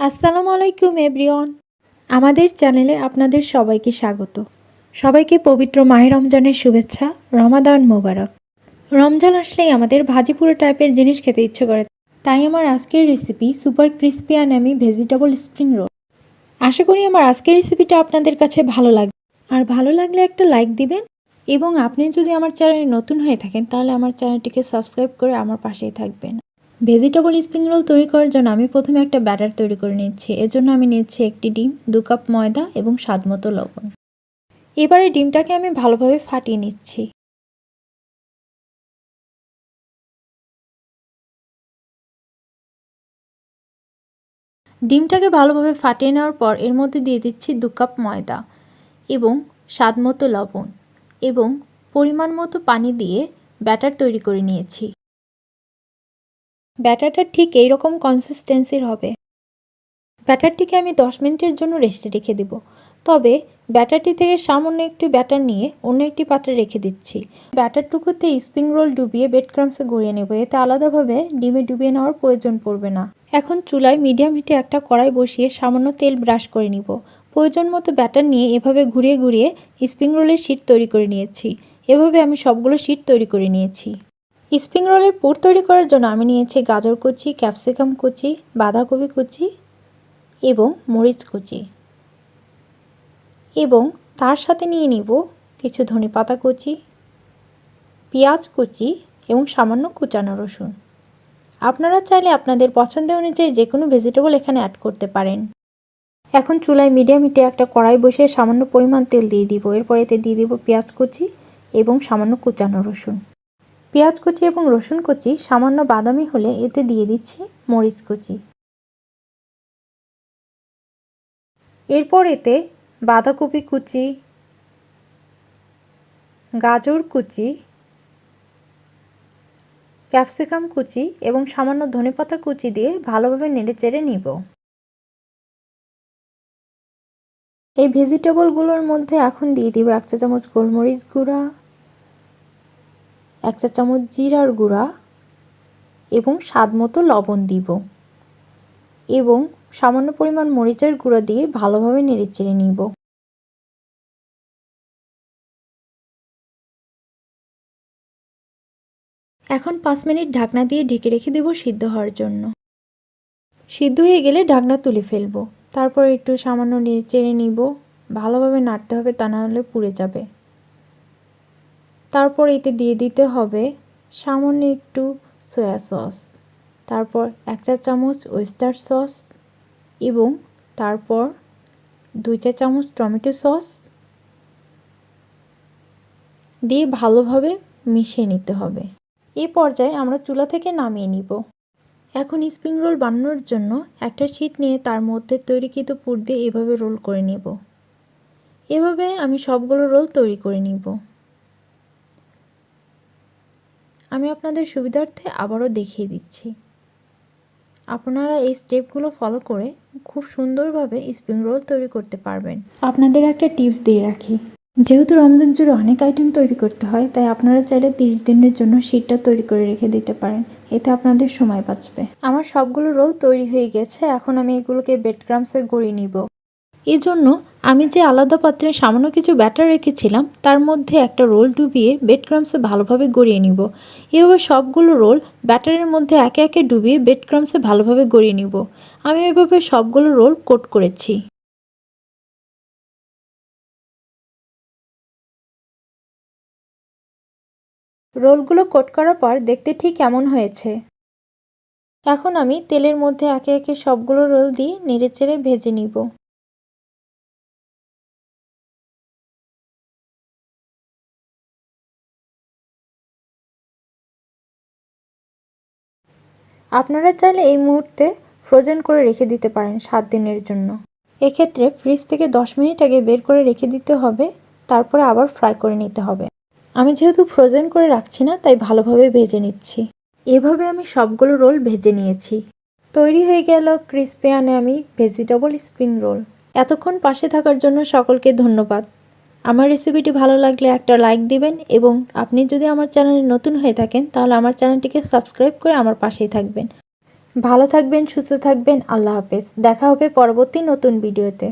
আসসালামু আলাইকুম, এভরিওয়ান। আমাদের চ্যানেলে আপনাদের সবাইকে স্বাগত। সবাইকে পবিত্র মাহে রমজানের শুভেচ্ছা, রমাদান মোবারক। রমজান আসলেই আমাদের ভাজিপুরো টাইপের জিনিস খেতে ইচ্ছে করে। তাই আমার আজকের রেসিপি সুপার ক্রিস্পি অ্যান্ড আমি ভেজিটেবল স্প্রিং রোল আশা করি আমার আজকের রেসিপিটা আপনাদের কাছে ভালো লাগবে আর ভালো লাগলে একটা লাইক দিবেন এবং আপনি যদি আমার চ্যানেলে নতুন হয়ে থাকেন, তাহলে আমার চ্যানেলটিকে সাবস্ক্রাইব করে আমার পাশেই থাকবেন। ভেজিটেবল স্প্রিং রোল তৈরি করার জন্য আমি প্রথমে একটা ব্যাটার তৈরি করে নিচ্ছি। এজন্য আমি নিচ্ছি একটি ডিম, দু কাপ ময়দা এবং স্বাদ মতো লবণ। এবারে ডিমটাকে আমি ভালোভাবে ফাটিয়ে নিচ্ছি। ডিমটাকে ভালোভাবে ফাটিয়ে নেওয়ার পর এর মধ্যে দিয়ে দিচ্ছি দু কাপ ময়দা এবং স্বাদ মতো লবণ এবং পরিমাণ মতো পানি দিয়ে ব্যাটার তৈরি করে নিয়েছি। ব্যাটারটা ঠিক এই রকম কনসিস্টেন্সির হবে। ব্যাটারটিকে আমি দশ মিনিটের জন্য রেস্টে রেখে দেব। তবে ব্যাটারটি থেকে সামান্য একটু ব্যাটার নিয়ে অন্য একটি পাত্রে রেখে দিচ্ছি। ব্যাটারটুকুতে স্প্রিং রোল ডুবিয়ে বেড ক্রামসে গড়িয়ে নেব। এতে আলাদাভাবে ডিমে ডুবিয়ে নেওয়ার প্রয়োজন পড়বে না। এখন চুলায় মিডিয়াম হিটে একটা কড়াই বসিয়ে সামান্য তেল ব্রাশ করে নিব। প্রয়োজন মতো ব্যাটার নিয়ে এভাবে ঘুরিয়ে ঘুরিয়ে স্প্রিং রোলের শিট তৈরি করে নিয়েছি। এভাবে আমি সবগুলো শিট তৈরি করে নিয়েছি। স্প্রিং রোলের পুর তৈরি করার জন্য আমি নিয়েছি গাজর কুচি, ক্যাপসিকাম কুচি, বাঁধাকপি কুচি এবং মরিচ কুচি। এবং তার সাথে নিয়ে নিব কিছু ধনে পাতা কুচি, পেঁয়াজ কুচি এবং সামান্য কুচানো রসুন। আপনারা চাইলে আপনাদের পছন্দ অনুযায়ী যে কোনো ভেজিটেবল এখানে অ্যাড করতে পারেন। এখন চুলায় মিডিয়াম হিটে একটা কড়াই বসিয়ে সামান্য পরিমাণ তেল দিয়ে দিব। এরপর এতে দিয়ে দিব পেঁয়াজ কুচি এবং সামান্য কুচানো রসুন। পেঁয়াজ কুচি এবং রসুন কুচি, সামান্য বাদামি হলে এতে দিয়ে দিচ্ছি মরিচ কুচি। এরপর এতে বাঁধাকপি কুচি, গাজর কুচি, ক্যাপসিকাম কুচি এবং সামান্য ধনেপাতা কুচি দিয়ে ভালোভাবে নেড়ে চেড়ে নিব। এই ভেজিটেবলগুলোর মধ্যে এখন দিয়ে দিব এক চা চামচ গোলমরিচ গুঁড়া এক চা চামচ জিরার গুঁড়া এবং স্বাদ মতো লবণ দিব এবং সামান্য পরিমাণ মরিচের গুঁড়ো দিয়ে ভালোভাবে নেড়েচেড়ে নিব। এখন পাঁচ মিনিট ঢাকনা দিয়ে ঢেকে রেখে দেব সিদ্ধ হওয়ার জন্য। সিদ্ধ হয়ে গেলে ঢাকনা তুলে ফেলব। তারপর একটু সামান্য নেড়ে নিব। ভালোভাবে নাড়তে হবে তা না হলে পুড়ে যাবে। তারপর এতে দিয়ে দিতে হবে সামান্য একটু সয়া সস তারপর এক চা চামচ ওয়েস্টার সস এবং তারপর দুই চা চামচ টমেটো সস দিয়ে ভালোভাবে মিশিয়ে নিতে হবে। এই পর্যায়ে আমরা চুলা থেকে নামিয়ে নিব। এখন স্প্রিং রোল বানানোর জন্য একটা শিট নিয়ে তার মধ্যে তৈরিকৃত পুর দিয়ে এভাবে রোল করে নেব। এভাবে আমি সবগুলো রোল তৈরি করে নিব। আমি আপনাদের সুবিধার্থে আবারও দেখিয়ে দিচ্ছি। আপনারা এই স্টেপগুলো ফলো করে খুব সুন্দরভাবে স্প্রিং রোল তৈরি করতে পারবেন। আপনাদের একটা টিপস দিয়ে রাখি। যেহেতু রমজান জুড়ে অনেক আইটেম তৈরি করতে হয় তাই আপনারা চাইলে তিরিশ দিনের জন্য শীটটা তৈরি করে রেখে দিতে পারেন। এতে আপনাদের সময় বাঁচবে। আমার সবগুলো রোল তৈরি হয়ে গেছে এখন আমি এগুলোকে বেড ক্রামসে গড়িয়ে নিব। এই জন্য আমি যে আলাদা পাত্রে সামান্য কিছু ব্যাটার রেখেছিলাম, তার মধ্যে একটা রোল ডুবিয়ে বেড ক্রামসে ভালোভাবে গড়িয়ে নিব। এভাবে সবগুলো রোল ব্যাটারের মধ্যে একে একে ডুবিয়ে বেড ক্রামসে ভালোভাবে গড়িয়ে নিব। আমি এভাবে সবগুলো রোল কোট করেছি। রোলগুলো কোট করার পর দেখতে ঠিক এমন হয়েছে। এখন আমি তেলের মধ্যে একে একে সবগুলো রোল দিয়ে নেড়েচেড়ে ভেজে নিব। আপনারা চাইলে এই মুহূর্তে ফ্রোজেন করে রেখে দিতে পারেন সাত দিনের জন্য। এক্ষেত্রে ফ্রিজ থেকে দশ মিনিট আগে বের করে রেখে দিতে হবে, তারপরে আবার ফ্রাই করে নিতে হবে। আমি যেহেতু ফ্রোজেন করে রাখছি না, তাই ভালোভাবে ভেজে নিচ্ছি। এভাবে আমি সবগুলো রোল ভেজে নিয়েছি। তৈরি হয়ে গেল ক্রিসপিয়ানে আমি ভেজিটেবল স্প্রিং রোল এতক্ষণ পাশে থাকার জন্য সকলকে ধন্যবাদ। আমার রেসিপিটি ভালো লাগলে একটা লাইক দিবেন এবং আপনি যদি আমার চ্যানেলে নতুন হয়ে থাকেন, তাহলে আমার চ্যানেলটিকে সাবস্ক্রাইব করে আমার পাশেই থাকবেন। ভালো থাকবেন, সুস্থ থাকবেন, আল্লাহ হাফেজ। দেখা হবে পরবর্তী নতুন ভিডিওতে